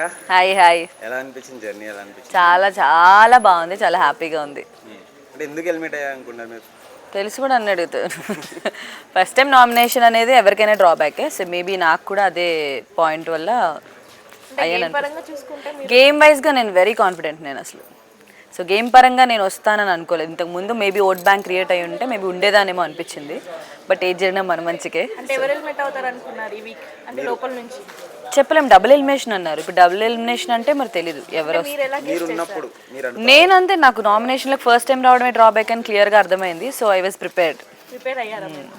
అక్క hi hi ఎలా అనిపించింది జర్నీ ఎలా అనిపించింది? చాలా చాలా బాగుంది. చాలా హ్యాపీగా ఉంది. ఉమ్. అంటే ఎందుకు హెల్మెట్ అయ్యా అనుకున్నారు మీరు? తెలిసి కూడా అన్ని అడుగుతారు. ఫస్ట్ టైం నామినేషన్ అనేది ఎవరికైనా డ్రాబ్యాకే సో మేబీ నాకు కూడా అదే పాయింట్ వల్ల అయ్యాను గేమ్ వైజ్గా నేను వెరీ కాన్ఫిడెంట్ నేను అసలు. సో గేమ్ పరంగా నేను వస్తానని అనుకోలేదు. ఇంతకు ముందు మేబీ ఓట్ బ్యాంక్ క్రియేట్ అయ్యి ఉంటే మేబీ ఉండేదానేమో అనిపించింది. బట్ ఏది జరిగినా మన మంచికే అంటే ఎవరు హెల్మెట్ అవుతారు అనుకున్నారు ఈ వీక్ అంటే లోపల నుంచి. చెప్పలేం. డబుల్ ఎలిమినేషన్ అన్నారు. ఇప్పుడు డబుల్ ఎలిమినేషన్ అంటే మరి తెలీదు. ఎవరు మీరు ఎలా మీరు ఉన్నప్పుడు మీరు అను నేనంతే నాకు నామినేషన్లకు ఫస్ట్ టైం రావడమే డ్రాబ్యాక్ అని క్లియర్గా అర్థమైంది. So I was prepared prepare అయ్యారా మీరు?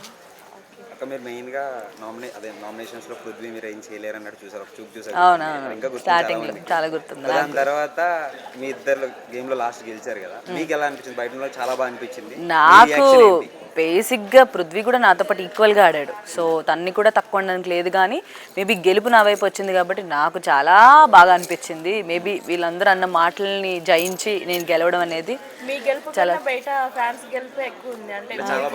అక్క మీరు మెయిన్గా నామినే అదే నామినేషన్స్లో పృథ్వీ మీరు ఏం చేయలేరు అన్నట్టు చూసారు. ఒక చూపు చూసారు. అవునవును ఇంకా గుర్తు స్టార్టింగ్లో చాలా గుర్తుంది దాని తర్వాత మీ ఇద్దరు గేమ్లో లాస్ట్ గెలిచారు కదా. మీకు ఎలా అనిపించింది? బయట ఉన్న చాలా బాగా అనిపించింది. మీ నాకు reaction ఏంటి? బేసిక్గా పృథ్వీ కూడా నాతో పాటు ఈక్వల్గా ఆడాడు. సో తన్ని కూడా తక్కువ ఉండడానికి లేదు కానీ మేబీ గెలుపు నా వైపు వచ్చింది కాబట్టి నాకు చాలా బాగా అనిపించింది. మేబీ వీళ్ళందరూ అన్న మాటల్ని జయించి నేను గెలవడం అనేది మీ గెలుపు కన్నా బయట ఫ్యాన్స్ గెలుపు ఎక్కువ ఉంది. అంటే చాలా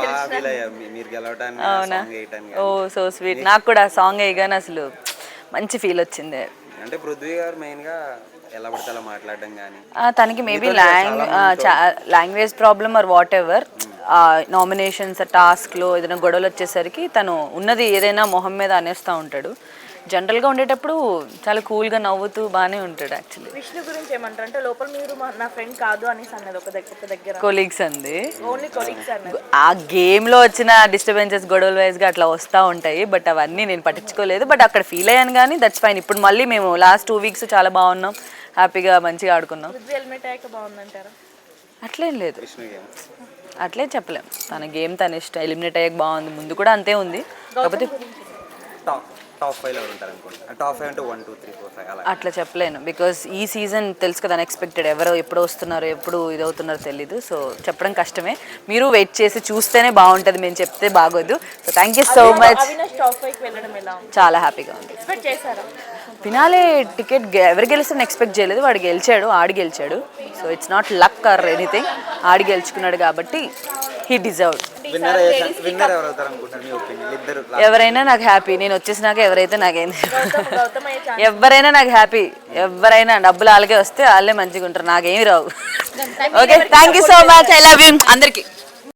వేయటానికి ఓ సో స్వీట్ నాకు కూడా ఆ సాంగ్ వేయగానే అసలు మంచి ఫీల్ వచ్చింది. అంటే పృథ్వీ గారు మెయిన్గా ఎలా పడితే అలా మాట్లాడడం కానీ. ఆ, తనకి maybe language language problem or whatever nominations టాస్క్లో ఏదైనా గొడవలు వచ్చేసరికి తను ఉన్నది ఏదైనా మొహం మీద అనేస్తూ ఉంటాడు. జనరల్గా ఉండేటప్పుడు చాలా కూల్గా నవ్వుతూ బాగానే ఉంటాడు యాక్చువల్లీ విష్ణు గురించి ఏమంటారు? అంటే లోపల మీరు నా ఫ్రెండ్ కాదు అనేసి అన్నది ఒక దగ్గర ఒక దగ్గర. కొలీగ్స్ అంది. ఓన్లీ కొలీగ్స్ అన్నది. ఆ గేమ్లో వచ్చిన డిస్టర్బెన్సెస్ గొడవల వైజ్గా అట్లా వస్తూ ఉంటాయి బట్ అవన్నీ నేను పట్టించుకోలేదు. బట్ అక్కడ ఫీల్ అయ్యాను కానీ దట్స్ ఫైన్ ఇప్పుడు మళ్ళీ మేము లాస్ట్ టూ వీక్స్ చాలా బాగున్నాం హ్యాపీగా మంచిగా ఆడుకున్నాం. హెల్మెట్ అయ్యాక బాగుందంటారా? అట్లేం లేదు. అట్లే చెప్పలేం. తన గేమ్ తన ఇష్టం ఎలిమినేట్ అయ్యాక బాగుంది. ముందు కూడా అంతే ఉంది. కాకపోతే టాప్ టాప్ ఫైవ్ ఎవరు ఉంటారు అనుకోండి టాప్ ఫైవ్ అంటే one two three four five అలా. అట్లా చెప్పలేను. బికాస్ ఈ సీజన్ తెలుసు కదా అన్ఎక్స్పెక్టెడ్ ఎవరో ఎప్పుడు వస్తున్నారో ఎప్పుడు ఇదవుతున్నారో తెలీదు. సో చెప్పడం కష్టమే. మీరు వెయిట్ చేసి చూస్తేనే బాగుంటుంది. మేము చెప్తే బాగోదు. So thank you so much Avinash top five వెళ్ళడం ఎలా ఉంది? చాలా హ్యాపీగా ఉంది. ఎక్స్పెక్ట్ చేశారా? ఫినాలే టికెట్ ఎవరు గెలుస్తారని ఎక్స్పెక్ట్ చేయలేదు. వాడు గెలిచాడు ఆడి గెలిచాడు. So it's not luck or anything ఆడి గెలుచుకున్నాడు కాబట్టి హీ డిజర్వ్ ఎవరైనా నాకు హ్యాపీ నేను వచ్చేసినాక ఎవరైతే నాకేంది ఎవరైనా నాకు హ్యాపీ ఎవరైనా డబ్బులు వాళ్ళకే వస్తే వాళ్ళే మంచిగా ఉంటారు నాకేమి రావు. Okay thank you so much I love you అందరికీ.